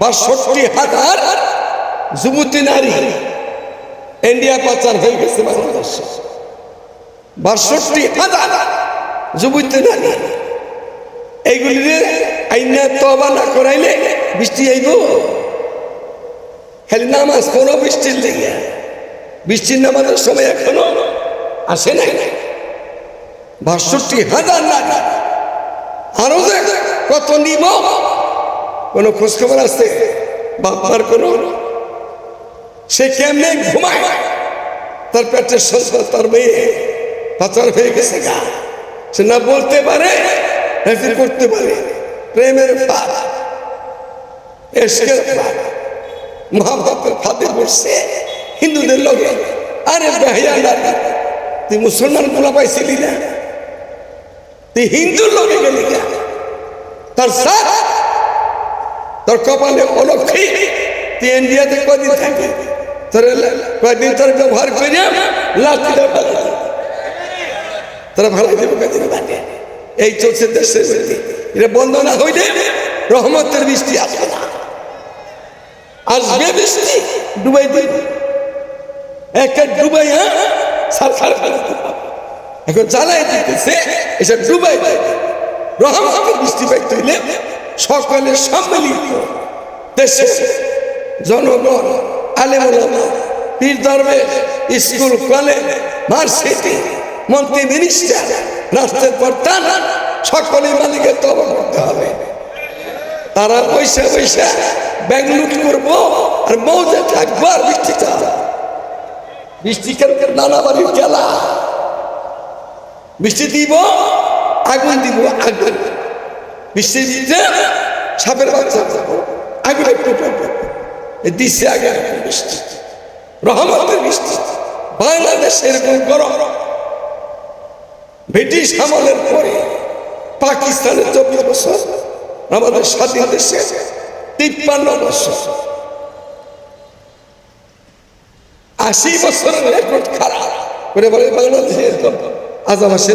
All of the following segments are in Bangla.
বাষট্টি হাজার যুবতী নারী ইন্ডিয়া পাচার হয়ে গেছে বাংলাদেশে। বাষট্টি হাজার যুবতী নারী। এইগুলি আইনা তবা না করাইলে বৃষ্টি আইব। খালি নামাজ কোনো বৃষ্টির লেগে বৃষ্টির নামাজের সময় এখনও আসে নাই। বাষট্টি হাজার নারী। আরও কত নিব কোন খোঁজ খবর আছে বাপার কোন? সে কেমনে ঘুমায়? তার পেটের সন্তান তার মেয়ে পাচার হয়ে গেছে গা। সে না বলতে পারে করতে পারে। প্রেমের ফাঁদ এসকের ফাঁদ মহাভারতের ফাঁদে পড়ছে হিন্দুদের লোকে আরে না, তুই মুসলমানগুলা পাইছিলি না? তুই হিন্দুর লোকে গেলি তার সাথ তোর কপালে অলক্ষী। তুই ইন্ডিয়াতে কদিন থাকি তোর কয়দিন তোর ব্যবহার করে লাঠি তারা ভালো দেবে কদিন এই চলছে দেশের এটা বন্ধ না হইলে রহমতের বৃষ্টি আসবে না। আসবে বৃষ্টি, ডুবাই দিবে। একে ডুবাই হ্যাঁ এখন জ্বালাই দিতেছে, এসব ডুবাই দেয় রহমতের বৃষ্টি পাইতে হইলে সকলের সম্মিলিত। দেশে জনগণ আলেমা পীর দরবেশ, স্কুল, কলেজ, ভার্সিটি, মন্ত্রী মিনিস্টার রাষ্ট্রের প্রধান সকলেই মালিকের তবা করতে হবে। তারা পয়সা পয়সা ব্যাংক লুট করব আর মৌজে থাকব আর বৃষ্টি চালা বৃষ্টি কেন নানা বাড়ির খেলা বৃষ্টি দিব, আগুন দিব, আগুন। বৃষ্টি দিতে সাপের বাচ্চা আগুন দিচ্ছে আগে বৃষ্টি। রহমতের বৃষ্টি। বাংলাদেশে এরকম গরম। ব্রিটিশ আমলের পরে পাকিস্তানের চব্বিশ বছর, আমাদের স্বাধীন দেশে তিপ্পান্ন বছর। আশি বছরের রেকর্ড খারাপ। করে বলে বাংলাদেশে এরকম আজাব আসে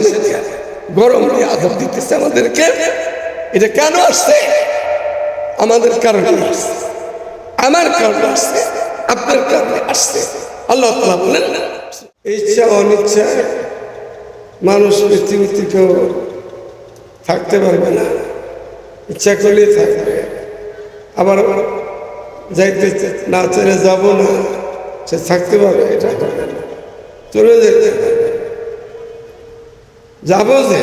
গরম নিয়ে আজাব দিতেছে আমাদেরকে। এটা কেন আসছে? আমাদের কারণে আসছে। আমার কারণে আসছে। আপনার কারণে আসছে। আল্লাহ তালা বলেন, ইচ্ছা, অনিচ্ছা মানুষ পৃথিবীতে কেউ থাকতে পারবে না। ইচ্ছা করলেই থাকবে। আবার যাইতে না চলে যাব না। সে থাকতে পারবে, এটা চলে যেতে যাব যে।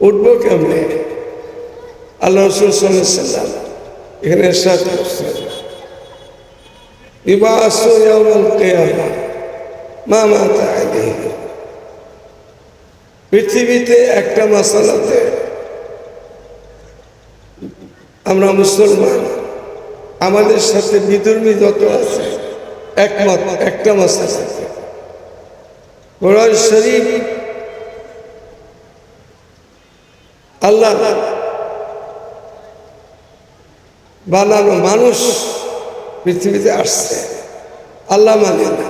উঠবো কেমনে? আল্লাহ এখানে মা পৃথিবীতে একটা মশালাতে আমরা মুসলমান, আমাদের সাথে বিধর্মী যত আছে, একমত, একটা মশালাতে কোরআন শরীফ আল্লাহ বানানো মানুষ পৃথিবীতে আসছে। আল্লাহ মানে না।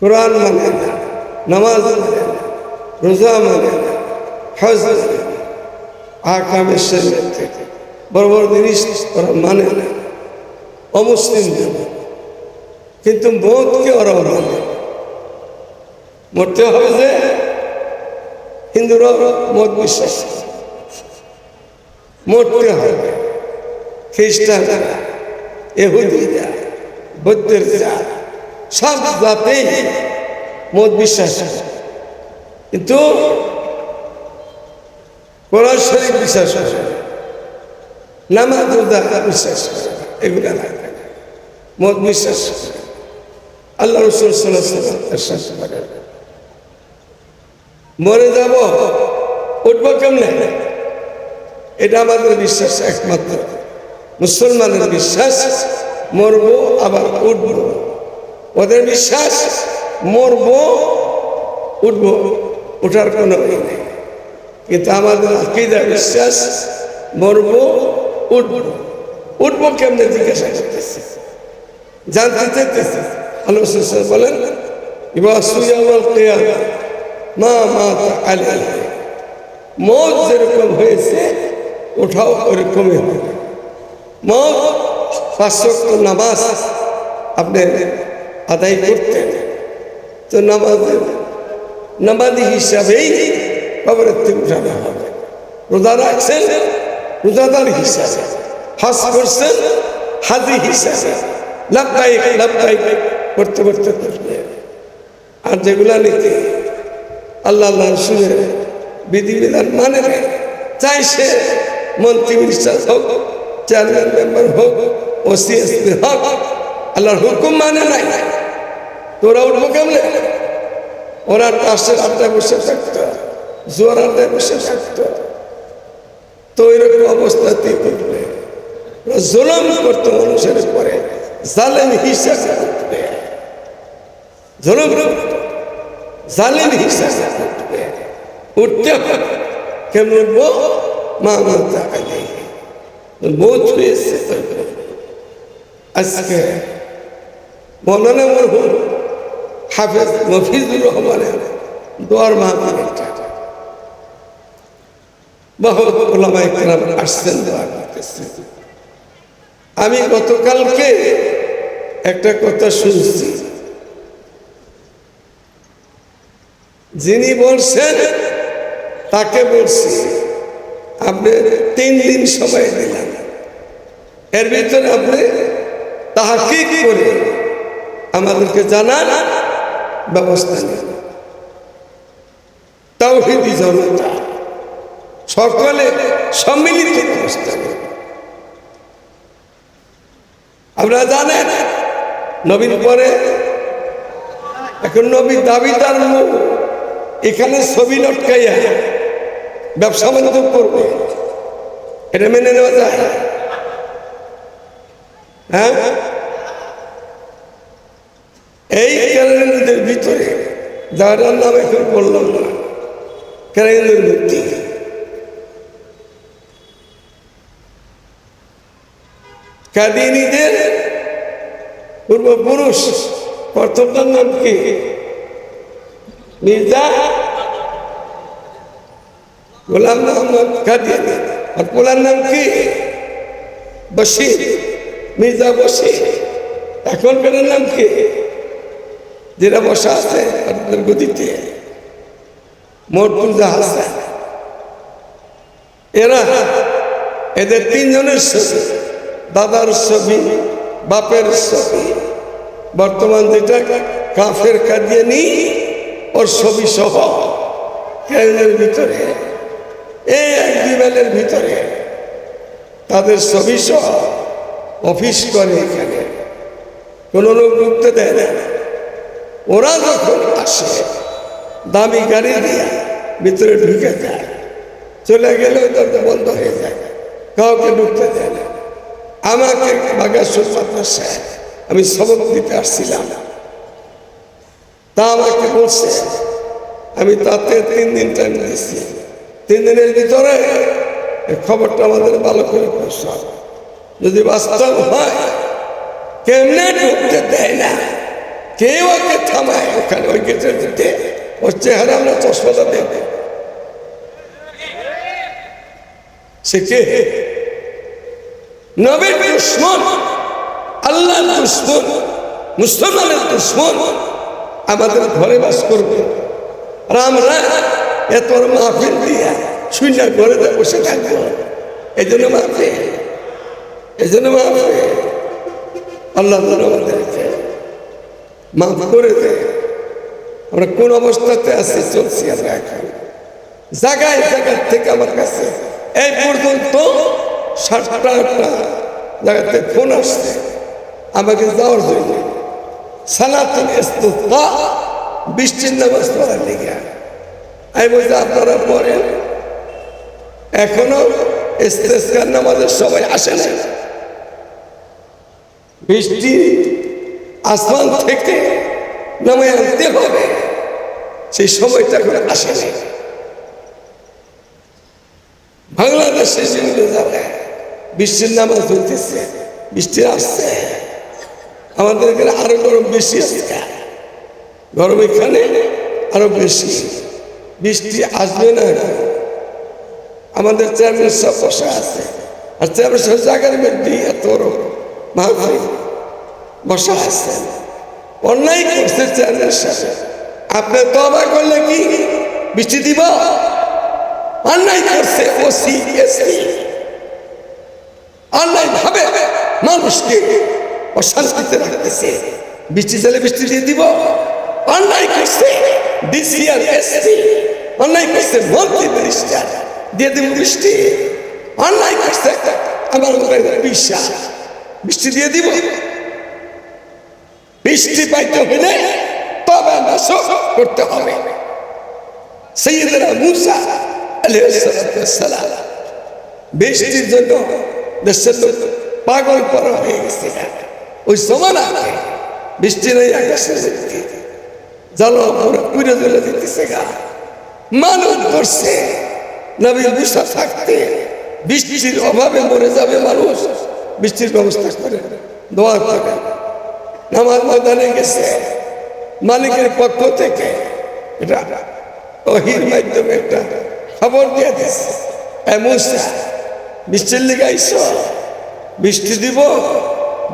কোরআন মানে না। নামাজ মানে না। রোজা মানে না। হজ মানে না। আকামের থেকে বড় বড় জিনিস ওরা মানে না। অমুসলিম মানে কিন্তু মতকে ওরা মানে মরতে হবে যে হিন্দুরা মত বিশ্বাস মরতে হবে খ্রিস্টানরা এহুদিরা বৌদ্ধের জাত সব জাতেই মত বিশ্বাস। কিন্তু কোরআন শরীফ বিশ্বাস না। নামাজ বিশ্বাস। এগুলা মত বিশ্বাস আল্লাহ রসুল সাল্লাহ সাল্লাম। মরে যাব, উঠবো কেমনে? এটা আমাদের বিশ্বাস, একমাত্র। মুসলমানের বিশ্বাস, মরবো, আবার উঠবো। ওদের বিশ্বাস, মরবো, উঠবো। ওঠার কোনো কিন্তু আমাদের আকিদা বিশ্বাস, মরবো, উঠবো। উঠবো কেমনে জিজ্ঞাসা করতেছে? জানতে চাইতেছে। রসুল বলেন এবার সুয়াল কেয়ামা। মা মা আলী। মত যেরকম হয়েছে, ওঠাও ওরকমই হবে। মত পাঁচশক্ত নামাজ আপনি আদায় করতেন। তো নামাজের নামাজি হিসাবেই কবরের থেকে উঠানো হবে। রোজা রাখছেন, রোজাদার হিসাবে। হজ করছেন, হাজি হিসাবে। লাভবাই করতে করতে করতে। আর যেগুলা নীতি আল্লাহ আল্লাহ শুনে বিধিবিধান মানে চাই সে মন্ত্রী মিনিস্টার হোক চেয়ারম্যান মেম্বার হোক, ও সিএসপি হোক, আল্লাহর হুকুম মানে নাই। তোরা উঠবো কেমনে? ওরা পাশের আড্ডায় বসে থাকতো, জোয়ার আড্ডায় বসে থাকতো। তো এরকম অবস্থাতেই করবে ওরা জুলম করতো মানুষের পরে জালেম হিসাবে উঠবে। জালেম হিসাবে উঠবে উঠতে হবে। কেমন উঠবো মা মাতা বহুত হয়েছে আজকে মৌলানা মরহুম হাফেজ মফিজুর রহমানের দোয়ার করতেছেন আমি গতকালকে একটা কথা শুনছি। যিনি বলছেন, তাকে বলছি, আপনি তিন দিন সময় দিলাম এর ভিতরে আপনি তাহা কি করে আমাদেরকে জানান ব্যবস্থা নেন। তাওহিদি জনতা, সকলে সম্মিলিত ব্যবস্থা নেন। আপনারা জানেন নবীন পরে এখন নবী দাবিদার লোক এখানে ছবি লটকাইয়া ব্যবসা বাণিজ্য করবে। এটা মেনে নেওয়া যায়? হ্যাঁ? এই ক্যালেন্ডারের ভিতরে যার নাম এখন বললাম না ক্যালেন্ডার মূর্তি কাদিনীদের পূর্বপুরুষ, প্রথমটার নাম কি? মির্জা গোলাম মোহাম্মদ কাদিয়ানি আর পোলার নাম কি? বশির মির্জা বশির এখনকার নাম কি? যেটা বসা আছে আপনাদের গদিতে। মরতুজা হাসান এরা এদের তিনজনের ছবি। দাদার ছবি, বাপের ছবি। বর্তমান যেটা কাফের কাদিয়ানি ওর ছবি সহ ভিতরে এই এক বিমানের ভিতরে। তাদের ছবি সহ অফিস করে এখানে। কোনো লোক ঢুকতে দেয় না। ওরা যখন আসে, দামি গাড়ি দিয়ে ভিতরে ঢুকে যায়। চলে গেলে ওই দরজা বন্ধ হয়ে যায়। কাউকে ঢুকতে দেয় না। আমাকে বাগাসুর মাদ্রাসায় আমি সবক দিতে আসছিলাম। তা আমাকে বলছে, আমি তাতে তিন দিন টাইম দিয়েছি। তিন দিনের ভিতরে খবরটা আমাদের ভালো করে পৌঁছাও। যদি বাস্তব হয়, কেমনে ঢুকতে দেয় না? কেউ ওকে থামায় ওখানে, ওই গেটের দিতে ওর চেহারা আমরা চশমাটা দেখবে সে কে? নবীর দুশ্মন, আল্লাহর দুশ্মন, মুসলমানের দুশ্মন। আমাদের ঘরে বাস করবে। আর আমরা বড় মাহফিল দিয়া শূন্য ঘরে বসে থাকব। এই জন্য মাহফিল, এই জন্য মাহফিল। আল্লাহ আমাদেরকে মাফ করে দেয় আমরা কোন অবস্থাতে আছি চলছি আমরা এখন। জায়গায় জায়গার থেকে আমার কাছে এই পর্যন্ত সাতটা আটটা জায়গাতে ফোন আসছে। আমাকে যাওয়ার জন্য। সালাতুল ইস্তিসকা বৃষ্টির নামাজ পড়ার লিগে আমি আপনারা পড়েন? এখনও ইস্তেস্কার নামাজের সবাই আসে না। বৃষ্টি আসমান থেকে নামে আনতে হবে। সেই সময়টা এখন আসে না। বাংলাদেশে যেগুলো যাবে বৃষ্টির নামাজ হইতেছে, বৃষ্টি আসছে। আমাদের এখানে আরও গরম বেশি গরম এখানে আরও বেশি। বৃষ্টি আসবে না। আমাদের চেয়ারম্যান সব বসা আছে। আর চেয়ারম্যান সব জায়গার মধ্যে এত মাহফিল বসা আছে। অন্যায় করছে চেয়ারম্যান সাহেব। আপনি তবা করলে কি? বৃষ্টি দিব? অন্যায় করছে ওসি এসি অন্যায় ভাবে মানুষকে অশান্তিতে রাখতেছে। বৃষ্টি চাইলে বৃষ্টি দিয়ে দিব। অন্যায় করছে ডিসি এসপি। অন্যায় করছে মন্ত্রী মিনিস্টার। দিয়ে দিব বৃষ্টি। অন্যায় করছে আমার বিশ্বাস। বৃষ্টি দিয়ে দিব। বৃষ্টি পাইতে হলে তবে নাশক করতে হবে। সৈয়দরা মুসা আলাইহিসসালাম বৃষ্টির জন্য দেশের লোক পাগল করা হয়ে গেছে। ওই সমান বৃষ্টি নেই আকাশে জল পুরে জলে দিতেছে গা। মানুষ করছে। নবী মুসা থাকতে বৃষ্টির অভাবে মরে যাবে মানুষ। বৃষ্টির ব্যবস্থা করে দোয়া করে নামাজ ময়দানে গেছে। মালিকের পক্ষ থেকে এটা ওহির মাধ্যমে একটা খবর দিয়ে দিচ্ছে এ মুসা, বৃষ্টির লিগে আইস। বৃষ্টি দিব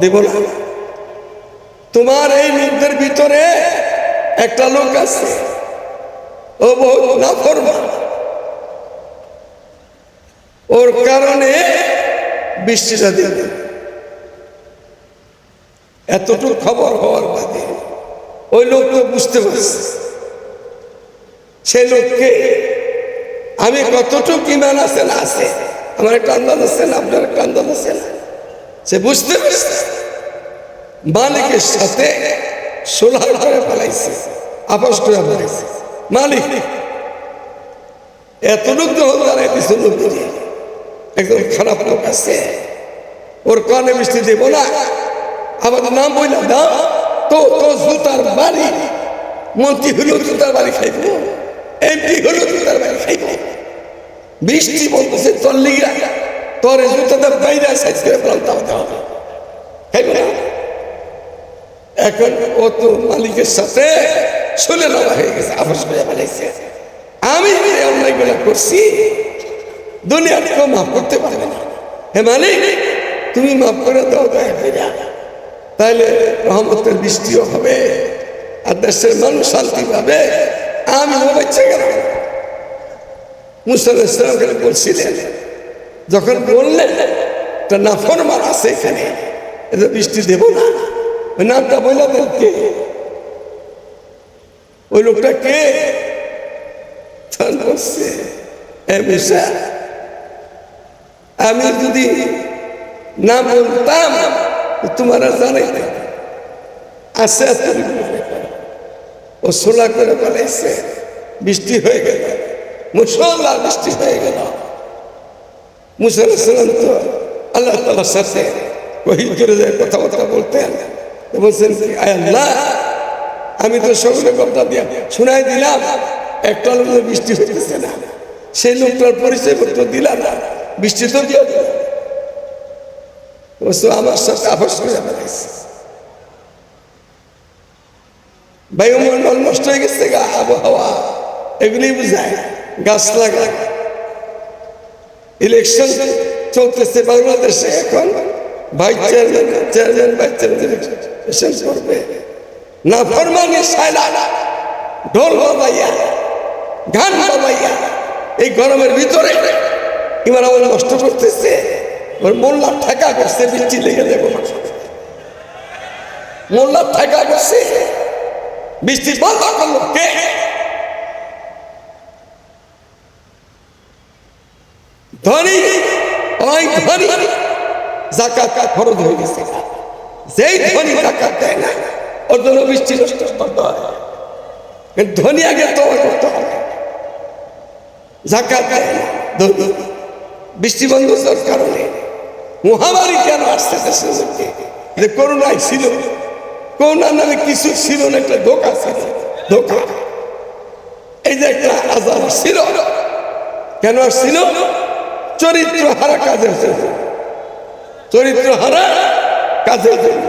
দিব না। তোমার এই লোকদের ভিতরে একটা লোক আছে। ও বহুত নাফরমান। ওর কারণে বৃষ্টিটা দেবে এতটুকু খবর হওয়ার বাদে ওই লোক তো বুঝতে পারছে। সে লোককে আমি কতটুকু ইমান আছে না আছে, আমার একটা আন্দাজ আছে না, আপনার একটা আন্দাজ আছে না? সে বুঝতে পারছে। মালিকের সাথে সোলার করে আপস করে ফেলাইছে। মালিক এতটুক যখন দাঁড়াই দিচ্ছে লোক একদম খারাপ লোক আছে। ওর কানে মিষ্টি দেব না। আমাদের নাম বইলা দাও। তো তো জুতার বাড়ি, মন্ত্রী হলো জুতার বাড়ি খাইব, এমপি হলো জুতার বাড়ি খাইব। বৃষ্টি বলতেছে, তোর লিগা, তোর জুতাটা বাইরে সাইজ করে এখন ও তো মালিকের সাথে শুনে নেওয়া হয়ে গেছে আপস করে ফেলাইছে আমি যে অন্যায়গুলো করছি দুনিয়ার কেউ মাফ করতে পারবে না। হে মালিক, তুমি মাফ করে দাও, দয়া করে। তাহলে রহমতের বৃষ্টিও হবে, আর দেশের মানুষ শান্তি পাবে। আমি বাচ্চা বলছিলেন? যখন বললেন তা নাফরমান আছে এখানে এটা বৃষ্টি দেব না। ওই নামটা বললাম কে? ওই লোকটা কে? তখন বলছে "এ মুসা, আমি যদি না বলতাম তোমার জানাই আছে ও সোলা করে বলেছে বৃষ্টি হয়ে গেল। মুসল্লা বৃষ্টি হয়ে গেল। মুসলাম তো আল্লাহ তালার সাথে ওই কথাবার্তা বলতেন। বলছেন আল্লাহ, আমি তো সকলে কথা দিয়া শোনাই দিলাম। একটা লোক বৃষ্টি হইতেছে না। সেই লোকটার পরিচয় পত্র দিলাম না। বৃষ্টি তো দিয়ে দিলাম। অবশ্য আমার সাথে আপস করে বেড়াইছে বায়ুমণ্ডল নষ্ট হয়ে গেছে গা, আবহাওয়া। এগুলি বুঝায়। গাছ লাগা। ইলেকশন চলতেছে বাংলাদেশে এখন। Vice chairman chairman vice chairman election করবে। না ফরমানি সাইলা ঢোল বাবাইয়া, গান বাবাইয়া, এই গরমের ভিতরে এবার আমার নষ্ট করতেছে। ওর মোল্লা ঠেকা করছে বৃষ্টি লেগে দেবো মোল্লা ঠেকা করছে। বৃষ্টি বন্ধ করল কে? ধনী ওই ধনী। জাকাত খরচ হয়ে গেছে। যেই ধনী জাকাত দেয় না, ওর জন্য বৃষ্টি নষ্ট আগে তো করতে হবে। জাকাত বৃষ্টি বন্ধ হওয়ার কারণে মহামারী কেন মধ্যে? যে করোনায় ছিল। করোনার নামে কিছু ছিল না, একটা ধোকা ছিল। ধোকা। এই যে একটা আজাব ছিল কেন আসছিল? চরিত্র হারা কাজের জন্য। চরিত্র হারা জন্য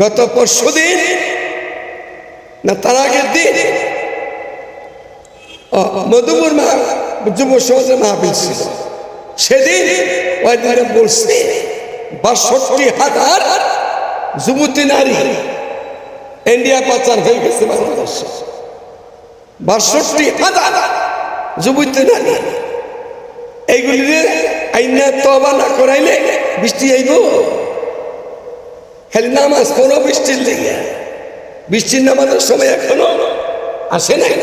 গত পরশু দিন, না তার আগের দিন মধুপুর মা যুব সমাজের মাহফিল ছিল। সেদিন ওই দিনে বলছে বাষট্টি হাজার যুবতী নারী ইন্ডিয়া পাচার হয়ে গেছে বাংলাদেশ। বাষট্টি হাজার যুবতী নারী এইগুলি আইনা তবা না করাইলে বৃষ্টি আইব। খালি নামাজ কোনো বৃষ্টির লেগে। বৃষ্টির নামাজের সময় এখনও আসে নাই।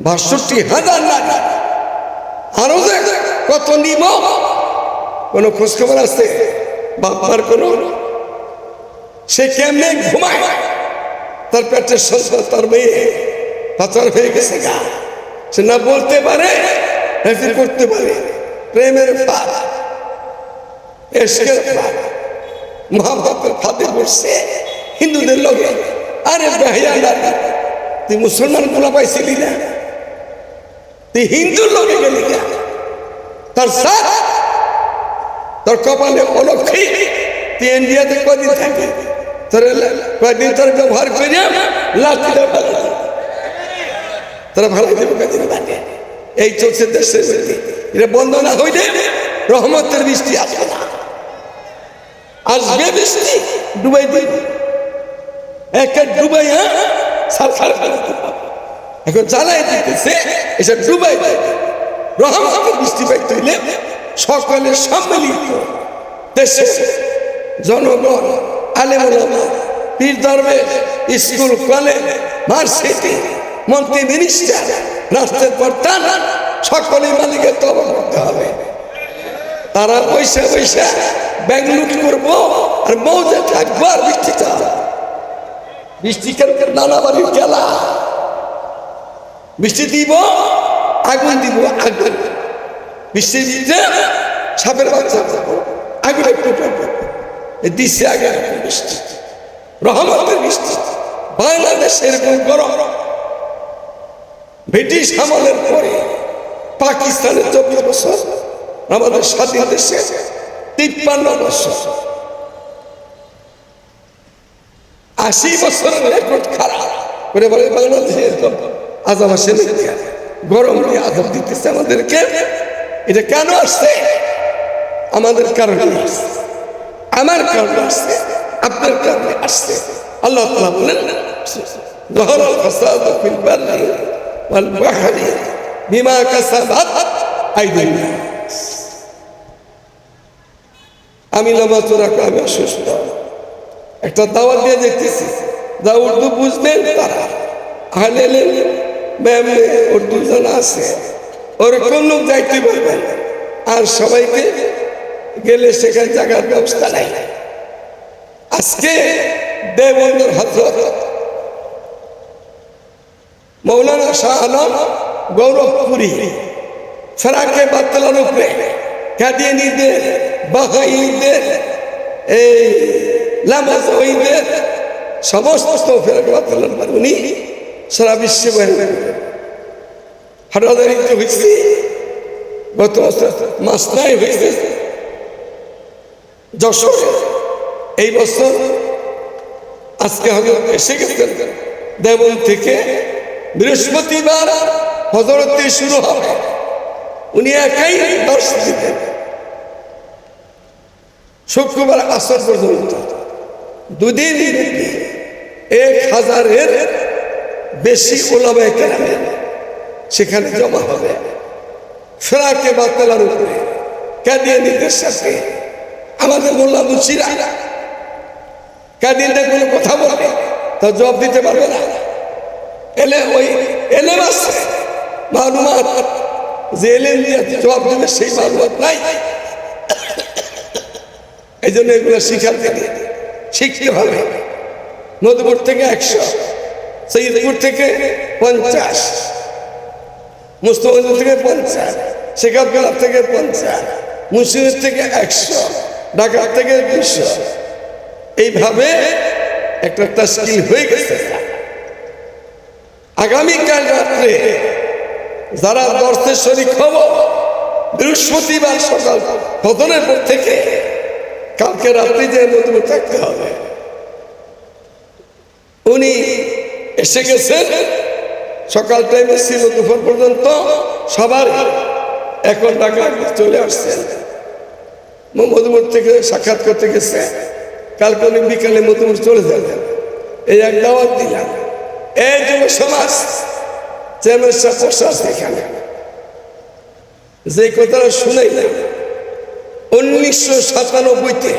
বাষট্টি হাজার নারী আরও কত নিব, কোনো খোঁজখবর আছে? বাবার কোনো? সে কেমনে ঘুমায়? তার পেটের সন্তান তার মেয়ে পাচার হয়ে গেছে গা। সে না বলতে পারে হেফি করতে পারে প্রেমের ফাঁদ এসকের ফাঁদ মহাভারতের ফাঁদে পড়ছে হিন্দুদের লোকে আরে তুই মুসলমানগুলা পাইছিলি না তুই হিন্দুর লোকে গেলি না তার সাথ তোর কপালে অলক্ষী তুই ইন্ডিয়াতে কদিন থাকি তোর কদিন তোর ব্যবহার করে লাঠি তারা ভালো দেবে কদিন বাদে এই চলছে দেশের এটা বন্ধ না হইলে রহমতের বৃষ্টি আসবে না। আসবে বৃষ্টি, ডুবাই দিবে। একে ডুবাই হ্যাঁ? সার। এখন জ্বালাই দিতেছে এসব ডুবাই রহমতের বৃষ্টি পাইতে হইলে সকলের সম্মিলিত দেশে জনগণ, আলেমা পীর দরবে স্কুল, কলেজ, ভার্সিটি, মন্ত্রী মিনিস্টার রাষ্ট্রের প্রধান সকলেই মালিকের তবা করতে হবে। তারা পয়সা পয়সা ব্যাংক লুট করব আর মৌজে থাকব আর বৃষ্টি বৃষ্টি কেন নানা বাড়ির খেলা বৃষ্টি দিব, আগুন দিব, আগুন। বৃষ্টি দিতে সাপের বাচ্চা আগুন একটু দিচ্ছে আগে বৃষ্টি, রহমতের বৃষ্টি। বাংলাদেশে এরকম গরম ব্রিটিশ আমলের পরে পাকিস্তানের চব্বিশ বছর, আমাদের স্বাধীন দেশে তিপ্পান্ন বছর। আশি বছরের রেকর্ড খারাপ। করে বলে গরম নিয়ে দিতেছে আমাদেরকে। এটা কেন আসছে? আমাদের কারণে আসছে। আমার কারণে আসছে। আপনার কারণে আসছে। আল্লাহ তালা বলেন জহর ফসাদ ওয়াল বাহরি বিমা কাসাবাত আইদিন। আমি লম্বা চোরা আমি অসুস্থ। একটা দাওয়া দিয়ে দেখতেছি যা উর্দু বুঝবেন তারা। আহলে ম্যাম উর্দু জানা আছে। ওরকম লোক যাইতে পারবেন আর সবাইকে গেলে সেখানে জায়গার ব্যবস্থা নাই। আজকে দেবন্দর হজরত মৌলানা শাহ আলম গৌরবপুরী, ফেরাকে বাতলার উপরে কাদিয়ানিদের, বাহাইদের, এই লামাজদের সমস্ত ফেরাকে বাতলার পর উনি সারা বিশ্বে করেন হাটাদারিতে হয়েছে গত মাস নাই হয়েছে। যশোর এই বছর আজকে হবে এসে গেছেন দেবন থেকে বৃহস্পতিবার হজরতে শুরু হবে। উনি একাই দর্শ দিতেন শুক্রবার আসর পর্যন্ত। দুদিন এক হাজারের বেশি কেরামের সেখানে জমা হবে। ফেরাকে বাতলার উপরে কাদিয়ানিদের সাথে আমাদের মোল্লা মুন্সিরা কাদিয়ানটা কোনো কথা বলবে তা জবাব দিতে পারবে না। এলে ওই এলেম আছে। মালুমাত যে এলেম দিয়ে জবাব দেবে সেই মালুমাত নাই। এই জন্য এগুলো শিখার থেকে শিখতে হবে। নদীপুর থেকে একশো, সৈয়দপুর থেকে পঞ্চাশ মুস্তফাজ থেকে পঞ্চাশ, শেখাবগেলার থেকে পঞ্চাশ মুন্সিদের থেকে একশো, ঢাকা থেকে দুশো এইভাবে একটা একটা স্কিল হয়ে গেছে। আগামীকাল রাত্রে যারা দর্শের শরীর খবর বৃহস্পতিবার সকাল ফতনের পর থেকে কালকে রাত্রি যে মধ্যে থাকতে হবে। উনি এসে গেছেন। সকাল টাইমে ছিল দুপুর পর্যন্ত সবার এখন টাকা চলে আসছেন। মধুমুর থেকে সাক্ষাৎ করতে গেছে কালকে উনি বিকালে মধুমুর চলে যাবেন। এই এক দাওয়াত দিলাম। এই যুব সমাজ সাহেব প্রশ্বাস এখানে যে কথাটা শুনাইলাম, উনিশশো সাতানব্বইতে,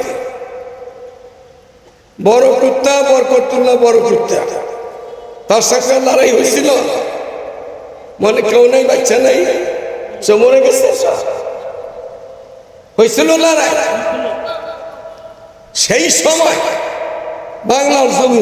বড় কুত্তা বরকতুল্লাহ বড় কুত্তা। তার সাথে লড়াই হয়েছিল। মনে কেউ নাই, বাচ্চা নাই, সে গেছে। হয়েছিল লড়াই। সেই সময় বাংলার জমি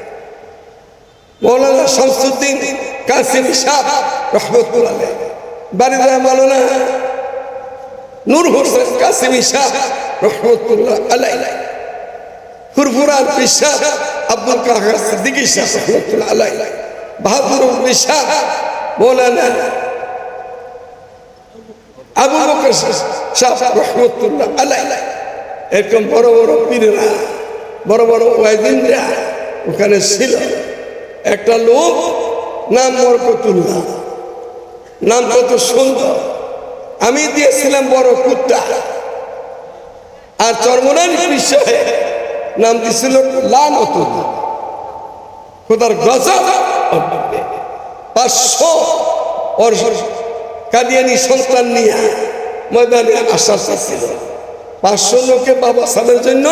মৌলানা শামসুদ্দিন কাসিম শাহ রহমতুল্লাহ আলাইহ। বারিদা মৌলানা নূর হোসেন কাসিমি শাহ রহমতুল্লাহ আলাই ফুরফুরার পিসাহ আব্দুল কাহার সিদ্দিকী শাহ রহমতুল্লাহ আলাই বাহাদুর পিসাহ মৌলানা আবু বকর শাহ রহমতুল্লাহ আলাই এরকম বড় বড় পীরেরা, বড় বড় ওয়াইদিনরা ওখানে ছিল। একটা লোক, নাম বরকতুল্লাহ নাম কত সুন্দর। আমি দিয়েছিলাম বড় কুত্তা। আর চর্মনান বিষয়ে নাম দিছিল লানত খোদার গজব পাঁচশো কাদিয়ানি সন্তান নিয়ে ময়দানে আশা ছিল পাঁচশো লোকে বাবা সালের জন্য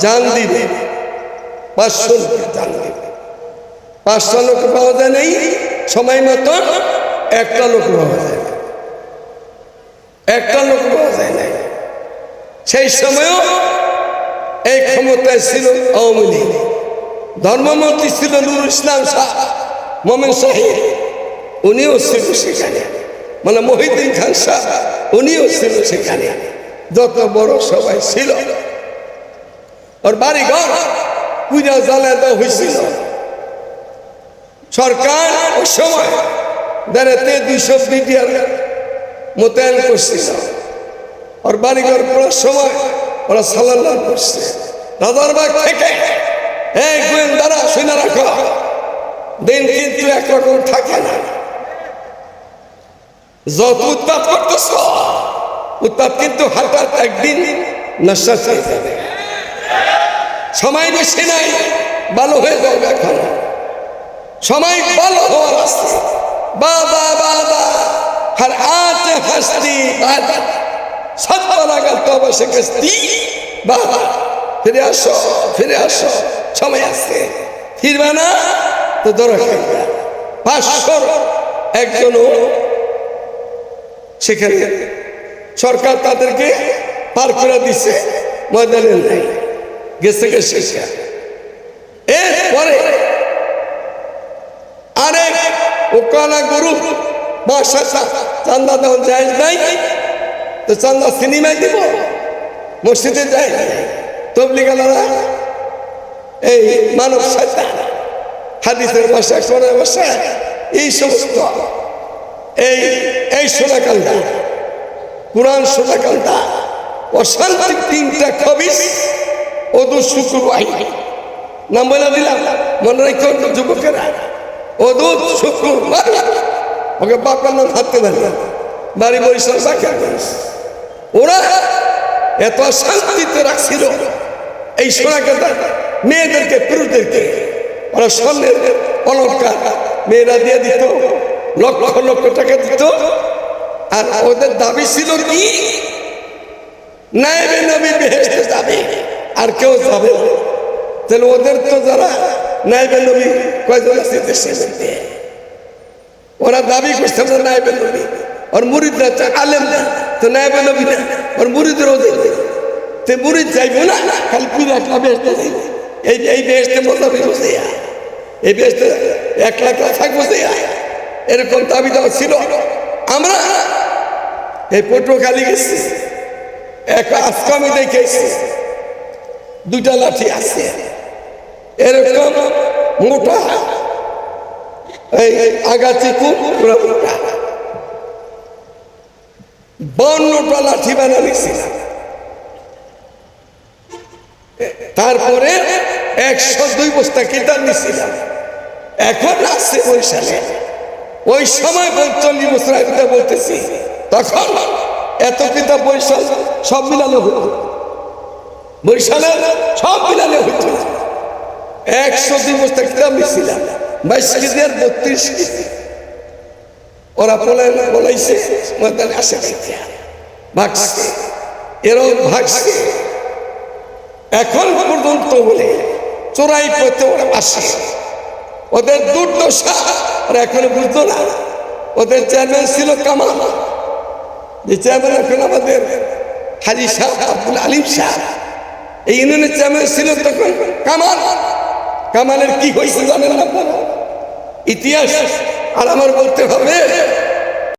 জান দিবে। পাঁচশো লোকে জান দিবে। পাঁচশো লোক পাওয়া যায় নাই, সময় মতো একটা লোক পাওয়া যায় না একটা লোক পাওয়া যায় নাই। সেই সময়ও এই ক্ষমতায় ছিল আওয়ামী লীগ। ধর্মমন্ত্রী ছিল নুরুল ইসলাম শাহ, মোমেন সাহেব উনিও ছিল সেখানে। মানে মহিউদ্দিন খান শাহ, উনিও ছিল সেখানে। যত বড় সবাই ছিল। ওর বাড়ি ঘর পূজা জ্বালায় দেওয়া হয়েছিল সরকার ওই সময় দাঁড়াতে দুইশো বিডিআর মোতায়েন করছিল। ওর বাড়িঘর পড়ার সময় ওরা সালাল্লাহ করছে। রাজারবাগ থেকে এই গোয়েন্দারা শুনে রাখো, দিন কিন্তু একরকম থাকে না। যত উত্তাপ করতেছ উত্তাপ কিন্তু হঠাৎ একদিন নশা হয়ে সময় বেশি নাই, ভালো হয়ে যাবে এখন। সময় ফল হওয়ার আছে বাবা বাবা, আর আজ হস্তি বাবা সৎপনা করতে হবে বাবা, ফিরে আসো ফিরে আসো। সময় আসছে ফিরবে না তো দরকার পাঁচশোর একজনও সেখানে সরকার তাদেরকে পার করে দিছে। ময়দানে নাই। গেছে গেছে। এরপরে আরেক ওকানা গরু বাসা চান্দা দেওয়া যায় নাই। তো চান্দা সিনেমায় দিব, মসজিদে যায় তবলিগালারা এই মানব সাজা হাদিসের ভাষা কোরআনের ভাষা এই সমস্ত, এই এই সোনাকান্দা কোরআন সোনাকান্দা অশান্তি তিনটা খবিস ওদু শুক্র নাম বলে দিলাম, মনে রাখো, যুবকেরা। ওদু শুক্র। ওকে বাপের নাম হাতে পারবে বাড়ি বরিশাল বাকি ওরা এত শান্তিতে রাখছিল। এই সোনাকান্দা মেয়েদেরকে, পুরুষদেরকে। ওরা স্বর্ণের অলঙ্কার মেয়েরা দিয়ে দিত, লক্ষ লক্ষ টাকা দিত। আর ওদের দাবি ছিল কি? নাইবে নবী বেহেস্তে যাবে, আর কেউ যাবে তাহলে ওদের তো যারা নাইবে নবী কয়জন আছে দেশের ওরা দাবি করছে, আমরা নাইবে নবী ওর মুরিদরা আলেম না, তো নাইবে নবী না, ওর মুরিদের ওদের তে মুরিদ যাইব না, খালি পুরো একলা বেসতে এই এই বেসতে বসে এই বেসতে এক লাখ থাকব সে এরকম দাবি দেওয়া ছিল। আমরা এই পটুয়াখালী গেছি। এক আজকে দেখেছি দুটা লাঠি আছে। এরকম মোটা এই খুব পুরো মোটা বন্যটা লাঠি বানানিছিল তারপরে একশো দুই বস্তা কিতাব নিছিলাম। এখন আসছে ওই সালে ওই সময় চল্লিশ বছর আগে বলতেছি, তখন এত কিতাব বৈশাল সব মিলানো হতো বৈশালের সব মিলানো হতো একশো দুই বস্তা কিতাব নিছিলাম বাইশ বত্রিশ ওরা ময়দানে আসে ভাগছে। এখন পর্যন্ত বলে, চোরাই পথে ওরা আসে। ওদের দুর্দশা, ওরা এখন বুঝতো না। ওদের চেয়ারম্যান ছিল কামাল। যে চেয়ারম্যান এখন আমাদের হাজি শাহ আব্দুল আলিম শাহ এই ইউনিয়নের চেয়ারম্যান ছিল তখন কামাল। কামালের কি হয়েছে জানেন না ইতিহাস আর আমার বলতে হবে